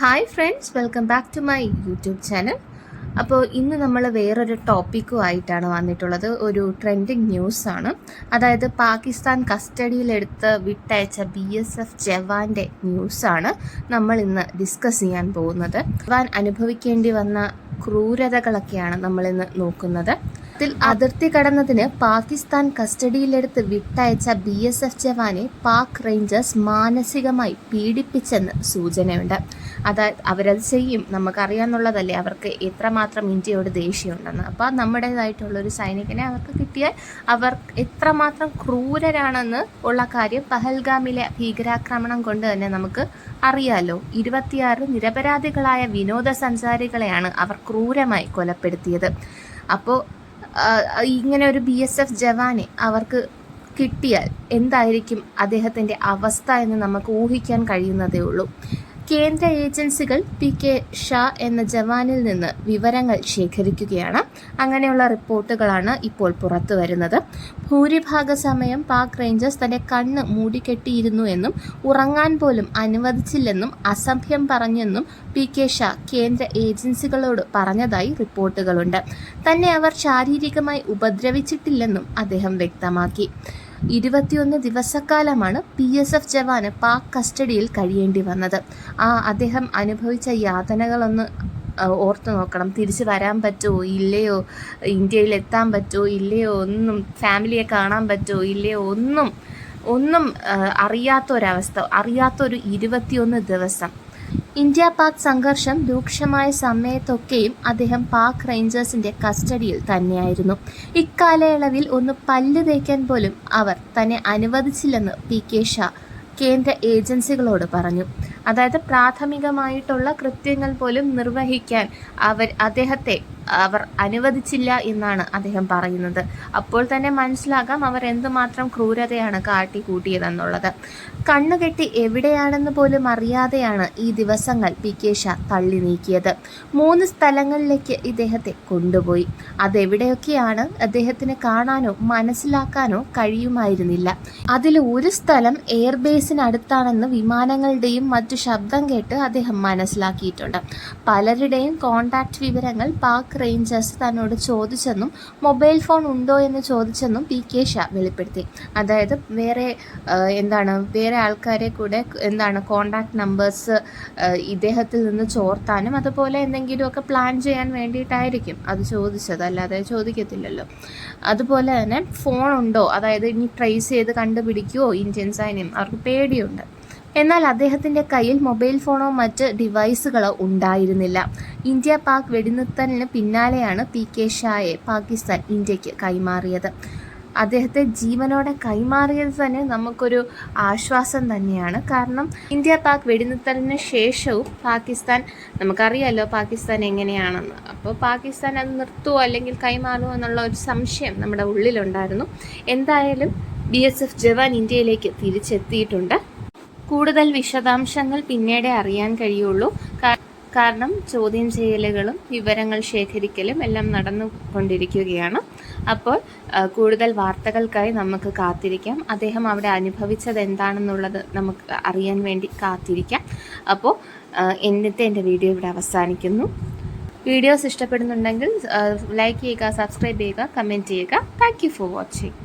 Hi friends welcome back to my YouTube channel അപ്പോൾ ഇന്ന് നമ്മൾ വേറൊരു ടോപ്പിക്കുമായിട്ടാണ് വന്നിട്ടുള്ളത്. ഒരു ട്രെൻഡിങ് ന്യൂസാണ് അതായത് പാകിസ്ഥാൻ കസ്റ്റഡിയിലെടുത്ത് വിട്ടയച്ച ബി എസ് എഫ് ജവാന്റെ ന്യൂസാണ് നമ്മൾ ഇന്ന് ഡിസ്കസ് ചെയ്യാൻ പോകുന്നത്. ജവാൻ അനുഭവിക്കേണ്ടി വന്ന ക്രൂരതകളൊക്കെയാണ് നമ്മളിന്ന് നോക്കുന്നത്. ത്തിൽ അതിർത്തി കടന്നതിന് പാകിസ്ഥാൻ കസ്റ്റഡിയിലെടുത്ത് വിട്ടയച്ച ബി എസ് എഫ് ജവാനെ പാക് റേഞ്ചേഴ്സ് മാനസികമായി പീഡിപ്പിച്ചെന്ന് സൂചനയുണ്ട്. അതായത് അവരത് ചെയ്യും. നമുക്കറിയാമെന്നുള്ളതല്ലേ അവർക്ക് എത്രമാത്രം ഇന്ത്യയോട് ദേഷ്യമുണ്ടെന്ന്. അപ്പോൾ നമ്മുടേതായിട്ടുള്ളൊരു സൈനികനെ അവർക്ക് കിട്ടിയാൽ അവർ എത്രമാത്രം ക്രൂരരാണെന്ന് ഉള്ള കാര്യം പഹൽഗാമിലെ ഭീകരാക്രമണം കൊണ്ട് തന്നെ നമുക്ക് അറിയാലോ. ഇരുപത്തിയാറ് നിരപരാധികളായ വിനോദസഞ്ചാരികളെയാണ് അവർ ക്രൂരമായി കൊലപ്പെടുത്തിയത്. അപ്പോൾ ഇങ്ങനെ ഒരു ബി എസ് എഫ് ജവാനെ അവർക്ക് കിട്ടിയാൽ എന്തായിരിക്കും അദ്ദേഹത്തിന്റെ അവസ്ഥ എന്ന് നമുക്ക് ഊഹിക്കാൻ കഴിയുന്നതേ ഉള്ളൂ. കേന്ദ്ര ഏജൻസികൾ പി കെ ഷാ എന്ന ജവാനിൽ നിന്ന് വിവരങ്ങൾ ശേഖരിക്കുകയാണ്. അങ്ങനെയുള്ള റിപ്പോർട്ടുകളാണ് ഇപ്പോൾ പുറത്തു വരുന്നത്. ഭൂരിഭാഗ സമയം പാക് റേഞ്ചേഴ്സ് തന്റെ കണ്ണ് മൂടിക്കെട്ടിയിരുന്നു എന്നും ഉറങ്ങാൻ പോലും അനുവദിച്ചില്ലെന്നും അസഭ്യം പറഞ്ഞെന്നും പി കെ ഷാ കേന്ദ്ര ഏജൻസികളോട് പറഞ്ഞതായി റിപ്പോർട്ടുകളുണ്ട്. തന്നെ അവർ ശാരീരികമായി ഉപദ്രവിച്ചിട്ടില്ലെന്നും അദ്ദേഹം വ്യക്തമാക്കി. ഇരുപത്തിയൊന്ന് ദിവസക്കാലമാണ് പി എസ് എഫ് ജവാന് പാക് കസ്റ്റഡിയിൽ കഴിയേണ്ടി വന്നത്. ആ അദ്ദേഹം അനുഭവിച്ച യാതനകളൊന്ന് ഓർത്തു നോക്കണം. തിരിച്ചു വരാൻ പറ്റുമോ ഇല്ലയോ? ഇന്ത്യയിൽ എത്താൻ പറ്റുമോ ഇല്ലയോ? ഒന്നും ഫാമിലിയെ കാണാൻ പറ്റുമോ ഇല്ലയോ? ഒന്നും ഒന്നും അറിയാത്തൊരവസ്ഥ അറിയാത്തൊരു ഇരുപത്തിയൊന്ന് ദിവസം. ഇന്ത്യ പാക് സംഘർഷം രൂക്ഷമായ സമയത്തൊക്കെയും അദ്ദേഹം പാക് റേഞ്ചേഴ്സിന്റെ കസ്റ്റഡിയിൽ തന്നെയായിരുന്നു. ഇക്കാലയളവിൽ ഒന്ന് പല്ല് തേക്കാൻ പോലും അവർ തന്നെ അനുവദിച്ചില്ലെന്ന് പി കെ ഷാ കേന്ദ്ര ഏജൻസികളോട് പറഞ്ഞു. അതായത് പ്രാഥമികമായിട്ടുള്ള കൃത്യങ്ങൾ പോലും നിർവഹിക്കാൻ അവർ അദ്ദേഹത്തെ അവർ അനുവദിച്ചില്ല എന്നാണ് അദ്ദേഹം പറയുന്നത്. അപ്പോൾ തന്നെ മനസ്സിലാകാം അവർ എന്തുമാത്രം ക്രൂരതയാണ് കാട്ടിക്കൂട്ടിയതെന്നുള്ളത്. കണ്ണുകെട്ടി എവിടെയാണെന്ന് പോലും അറിയാതെയാണ് ഈ ദിവസങ്ങൾ പി കെ ഷാ തള്ളി നീക്കിയത്. മൂന്ന് സ്ഥലങ്ങളിലേക്ക് ഇദ്ദേഹത്തെ കൊണ്ടുപോയി. അതെവിടെയൊക്കെയാണ് അദ്ദേഹത്തിന് കാണാനോ മനസ്സിലാക്കാനോ കഴിയുമായിരുന്നില്ല. അതിൽ ഒരു സ്ഥലം എയർബേസിനടുത്താണെന്ന് വിമാനങ്ങളുടെയും മറ്റു ശബ്ദം കേട്ട് അദ്ദേഹം മനസ്സിലാക്കിയിട്ടുണ്ട്. പലരുടെയും കോണ്ടാക്ട് വിവരങ്ങൾ പാക് റേഞ്ചേഴ്സ് തന്നോട് ചോദിച്ചെന്നും മൊബൈൽ ഫോൺ ഉണ്ടോ എന്ന് ചോദിച്ചെന്നും പി കെ ഷാ വെളിപ്പെടുത്തി. അതായത് വേറെ എന്താണ് വേറെ ആൾക്കാരെ കൂടെ എന്താണ് കോണ്ടാക്ട് നമ്പേഴ്സ് ഇദ്ദേഹത്തിൽ നിന്ന് ചോർത്താനും അതുപോലെ എന്തെങ്കിലുമൊക്കെ പ്ലാൻ ചെയ്യാൻ വേണ്ടിയിട്ടായിരിക്കും അത് ചോദിച്ചത്. അല്ലാതെ ചോദിക്കത്തില്ലല്ലോ. അതുപോലെ തന്നെ ഫോൺ ഉണ്ടോ? അതായത് ഇനി ട്രേസ് ചെയ്ത് കണ്ടുപിടിക്കുമോ ഇന്ത്യൻ സൈന്യം. അവർക്ക് പേടിയുണ്ട്. എന്നാൽ അദ്ദേഹത്തിന്റെ കയ്യിൽ മൊബൈൽ ഫോണോ മറ്റ് ഡിവൈസുകളോ ഉണ്ടായിരുന്നില്ല. ഇന്ത്യ പാക് വെടിനിർത്തലിന് പിന്നാലെയാണ് പി കെ ഷായെ പാകിസ്ഥാൻ ഇന്ത്യയ്ക്ക് കൈമാറിയത്. അദ്ദേഹത്തെ ജീവനോടെ കൈമാറിയത് തന്നെ നമുക്കൊരു ആശ്വാസം തന്നെയാണ്. കാരണം ഇന്ത്യ പാക് വെടിനിർത്തലിന് ശേഷവും പാകിസ്ഥാൻ നമുക്കറിയാമല്ലോ പാകിസ്ഥാൻ എങ്ങനെയാണെന്ന്. അപ്പോൾ പാകിസ്ഥാൻ അത് നിർത്തുമോ അല്ലെങ്കിൽ കൈമാറുമോ എന്നുള്ള ഒരു സംശയം നമ്മുടെ ഉള്ളിലുണ്ടായിരുന്നു. എന്തായാലും ബി എസ് എഫ് ജവാൻ ഇന്ത്യയിലേക്ക് തിരിച്ചെത്തിയിട്ടുണ്ട്. കൂടുതൽ വിശദാംശങ്ങൾ പിന്നീട് അറിയാൻ കഴിയുള്ളൂ. കാരണം ചോദ്യം ചെയ്യലുകളും വിവരങ്ങൾ ശേഖരിക്കലും എല്ലാം നടന്നുകൊണ്ടിരിക്കുകയാണ്. അപ്പോൾ കൂടുതൽ വാർത്തകൾക്കായി നമുക്ക് കാത്തിരിക്കാം. അദ്ദേഹം അവിടെ അനുഭവിച്ചത് എന്താണെന്നുള്ളത് നമുക്ക് അറിയാൻ വേണ്ടി കാത്തിരിക്കാം. അപ്പോൾ ഇന്നത്തെ എന്റെ വീഡിയോ ഇവിടെ അവസാനിക്കുന്നു. വീഡിയോസ് ഇഷ്ടപ്പെടുന്നുണ്ടെങ്കിൽ ലൈക്ക് ചെയ്യുക സബ്സ്ക്രൈബ് ചെയ്യുക കമന്റ് ചെയ്യുക. Thank for watching.